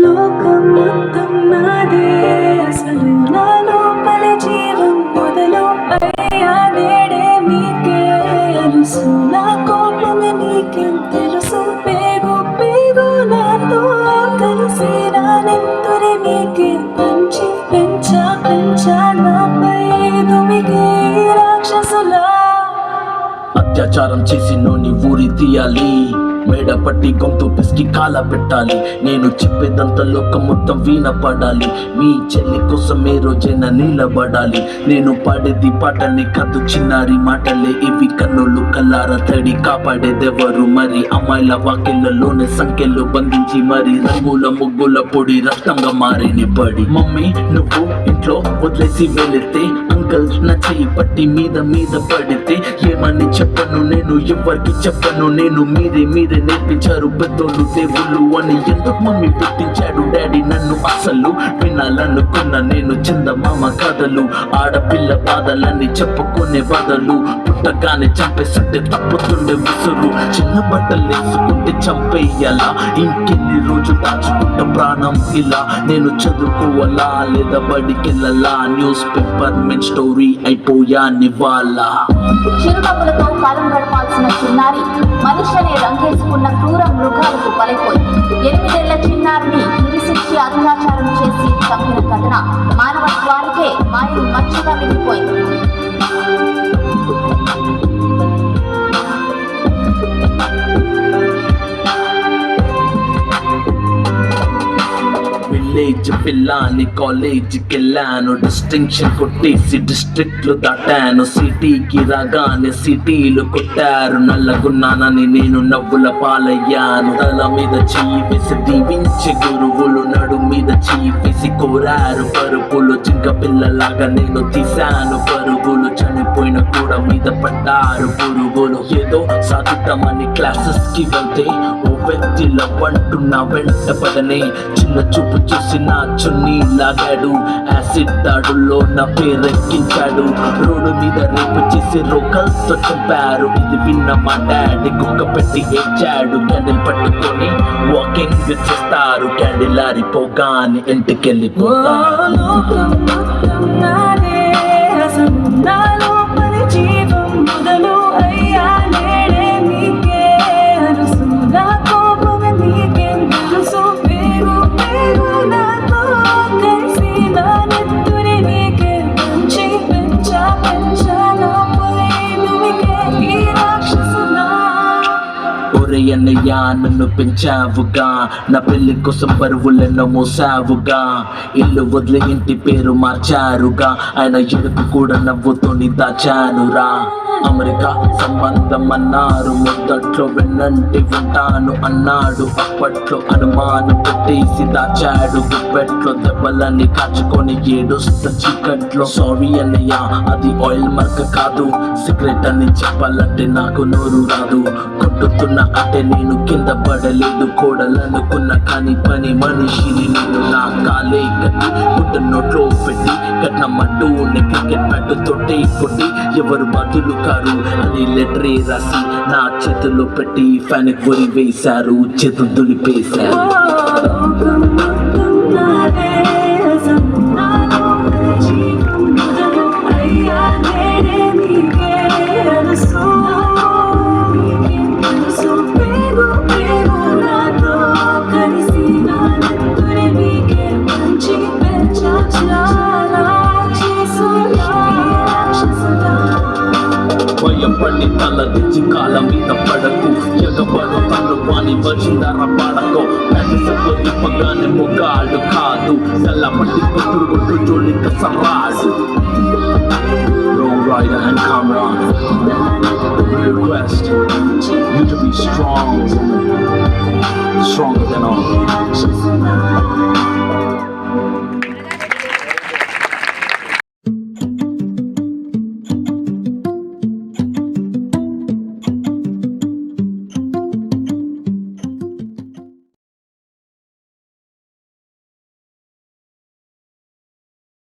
లోకం మొత్తం నాదే అసలు అత్యాచారం చేసి నోని ఊరి తీయాలి. మేడ పట్టి గొంతు పిసికి కాల పెట్టాలి. నేను చెప్పేదంత లోకం మొత్తం వీణ పడాలి మీ చెల్లి కోసం ఏ రోజైనా నిలబడాలి. నేను పాడేది పాటని కాదు చిన్నారి మాటలే. ఇవి కన్నులు కల్లార తడి కాపాడేదెవరు మరి? అమ్మాయిల వాకిళ్ళలోనే సంఖ్యలు బంధించి మరి రంగుల ముగ్గుల పొడి రక్తంగా మారిని పడి మమ్మీ నువ్వు ఇంట్లో వదిలేసి వెళితే అంకల్ నా చెయ్యి పట్టి మీద మీద పడితే ఏమని చెప్పను నేను? ఎవరికి చెప్పను నేను? మీరే మీరే నేర్పించారు పెద్దోళ్ళు దేవుళ్ళు అని ఎందుకు మమ్మీ పుట్టించాడు? డాడీ నన్ను అసలు వినాలనుకున్న నేను చందమామ కథలు ఆడపిల్ల బాధలన్నీ చెప్పుకునే బాధలు. పుట్టగానే చంపేస్తుంటే తప్పుతుండే విసురు చిన్న బట్టలు వేసుకుంటే చంపేయాలా? ఇంకెన్ని రోజు దాచుకుంటే ప్రాణం ఇలా? నేను చదువుకోవాలా? లేదా బడికెళ్ళాలా? న్యూస్ పేపర్ మెన్ స్టోరీ అయిపోయా? నివాలా చిరునవ్వులతో కాలం గడపాల్సిన చిన్నారి మనిషి అనే ఉన్న క్రూర మృగాలకు బలైపోయి. ఎనిమిదేళ్ళ చిన్నారిని హింసించి అత్యాచారం చేసి చంపిన ఘటన మానవత్వానికే మాయం మచ్చగా మిగిలిపోయింది. విలేజ్ పిల్లాని కాలేజీకి వెళ్ళాను డిస్టింక్షన్ కొట్టేసి డిస్ట్రిక్ట్లు దాటాను. సిటీకి రాగానే సిటీలు కొట్టారు. నల్లగున్నానని నేను నవ్వుల పాలయ్యాను. తల మీద చెయ్యి దీవించి గురువులు నడు మీద చెయ్యి కోరారు. పరుగులు చింక పిల్లలాగా నేను తీశాను. పరుగులు చనిపోయిన కూడా మీద పడ్డారు. పురుగులు ఏదో సాధిద్దామని క్లాసెస్కి వెళ్తే ఓ వ్యక్తిలో లవ్ అంటున్నా వెంట పదనే చిన్న చూపు చూసి చూసిన చున్నీ లాగాడు యాసిడ్ దాడుల్లో నా పేరెక్కించాడు. రోడ్డు మీద రేపు చేసి రోకల్తో చంపారు. ఇది విన్న మా డాడీ కుక్క పెట్టి ఏడ్చాడు. క్యాండిల్ పట్టుకొని వాకింగ్ చేస్తారు. క్యాండిల్ ఆరిపోగానే ఇంటికి ఒరే నన్ను పెంచావుగా. నా పెళ్ళి కోసం పరువులను మోసావుగా. ఇల్లు వదిలి ఇంటి పేరు మార్చారుగా. ఆయన ఎడుపు కూడా నవ్వుతోని దాచానురా. అమెరికా సంబంధం అన్నారు మొదట్లో వెన్నంటి ఉంటాను అన్నాడు. అప్పట్లో అనుమానం పెట్టేసి దాచాడు. గుప్పెట్లో దెబ్బలన్నీ కాచుకొని ఏడుస్త చీకట్లో. సారీ అన్నయ్య అది ఆయిల్ మర్క్ కాదు. సిగరెట్ అని చెప్పాలంటే నాకు నోరు రాదు. కొట్టుతున్న అంటే నేను కింద పడలేదు. కోడలనుకున్న కానీ పని మనిషిని నేను నా కాలే కట్టి గుడ్డ నోట్లో పెట్టి ఉండే క్రికెట్ బ్యాట్ తోటి కొట్టి ఎవరు బదులు కారు అని లెటరే రాసి నా చేతుల్లో పెట్టి ఫ్యాన్ కొని వేశారు. చేతులు దులిపేశారు. లోకం భయపడి తల దించి కాల మీద పడకు ఎగబడు తను వాణి వచ్చిందర పడకో నడిసతో నిప్పగానే మొగాడు కాదు తెల్ల పట్టి కొట్టుడు కొట్టు జోలిక సరాడు Roll Rider and Cameron we request you to be strong woman stronger than all